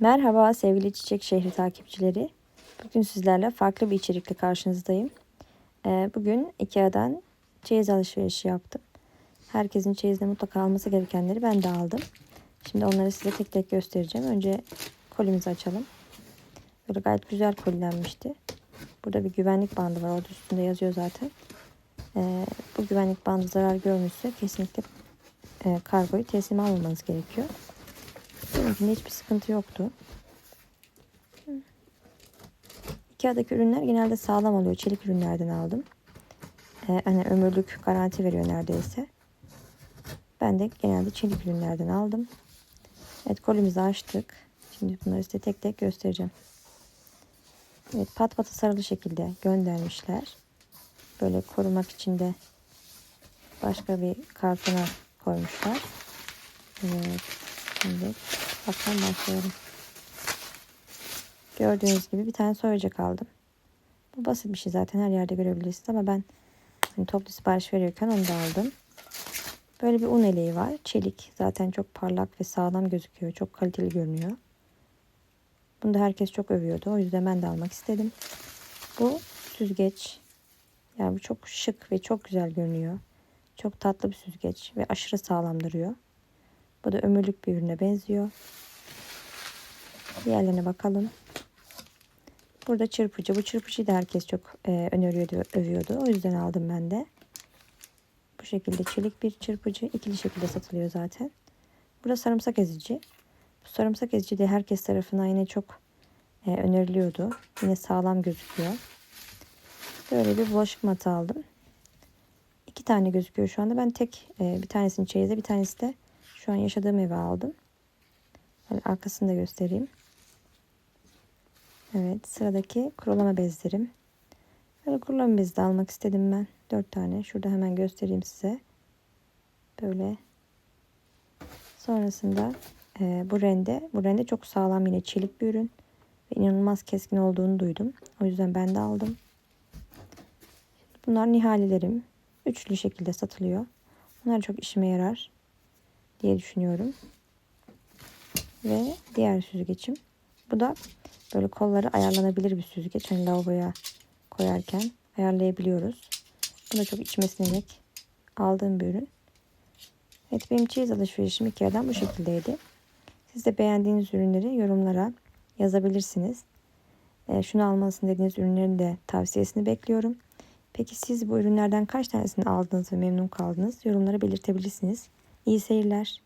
Merhaba sevgili Çiçek Şehri takipçileri. Bugün sizlerle farklı bir içerikle karşınızdayım. Ee, Bugün Ikea'dan çeyiz alışverişi yaptım. Herkesin çeyizde mutlaka alması gerekenleri ben de aldım. Şimdi onları size tek tek göstereceğim. Önce kolimizi açalım. Böyle gayet güzel kolilenmişti. Burada bir güvenlik bandı var. Orada üstünde yazıyor zaten. Ee, bu güvenlik bandı zarar görmüşse kesinlikle e, kargoyu teslim almamanız gerekiyor. Benimkinde hiçbir sıkıntı yoktu. Ikea'daki ürünler genelde sağlam oluyor. Çelik ürünlerden aldım. Ee, hani ömürlük garanti veriyor neredeyse. Ben de genelde çelik ürünlerden aldım. Evet kolimizi açtık. Şimdi bunları size tek tek göstereceğim. Evet pat patı sarılı şekilde göndermişler. Böyle korumak için de başka bir kartona koymuşlar. Evet. Şimdi baktan başlayalım. Gördüğünüz gibi bir tane soyacak aldım. Bu basit bir şey zaten her yerde görebilirsiniz ama ben hani toplu sipariş veriyorken onu da aldım. Böyle bir un eleği var. Çelik. Zaten çok parlak ve sağlam gözüküyor. Çok kaliteli görünüyor. Bunu da herkes çok övüyordu. O yüzden ben de almak istedim. Bu süzgeç. Yani bu çok şık ve çok güzel görünüyor. Çok tatlı bir süzgeç ve aşırı sağlam duruyor. Bu da ömürlük bir ürüne benziyor. Diğerlerine bakalım. Burada çırpıcı. Bu çırpıcıyı da herkes çok e, öneriyordu, övüyordu. O yüzden aldım ben de. Bu şekilde çelik bir çırpıcı. ikili şekilde satılıyor zaten. Burada sarımsak ezici. Bu sarımsak ezici de herkes tarafından yine çok e, öneriliyordu. Yine sağlam gözüküyor. Böyle bir bulaşık matı aldım. İki tane gözüküyor şu anda. Ben tek e, bir tanesini çeyize bir tanesi de şu an yaşadığım eve aldım. Böyle arkasını da göstereyim. Evet sıradaki kurulama bezlerim. Böyle kurulama bezi de almak istedim ben. Dört tane. Şurada hemen göstereyim size. Böyle. Sonrasında e, bu rende. Bu rende çok sağlam yine çelik bir ürün. Ve inanılmaz keskin olduğunu duydum. O yüzden ben de aldım. Bunlar nihalelerim. Üçlü şekilde satılıyor. Bunlar çok işime yarar diye düşünüyorum. Ve diğer süzgecim. Bu da böyle kolları ayarlanabilir bir süzgeç. Hani lavaboya koyarken ayarlayabiliyoruz. Bu da çok içime sinerek aldığım bir ürün. Evet benim çeyiz alışverişim Ikea'dan bu şekildeydi. Siz de beğendiğiniz ürünleri yorumlara yazabilirsiniz. E, şunu almalısın dediğiniz ürünlerin de tavsiyesini bekliyorum. Peki siz bu ürünlerden kaç tanesini aldınız ve memnun kaldınız? Yorumlara belirtebilirsiniz. İyi seyirler.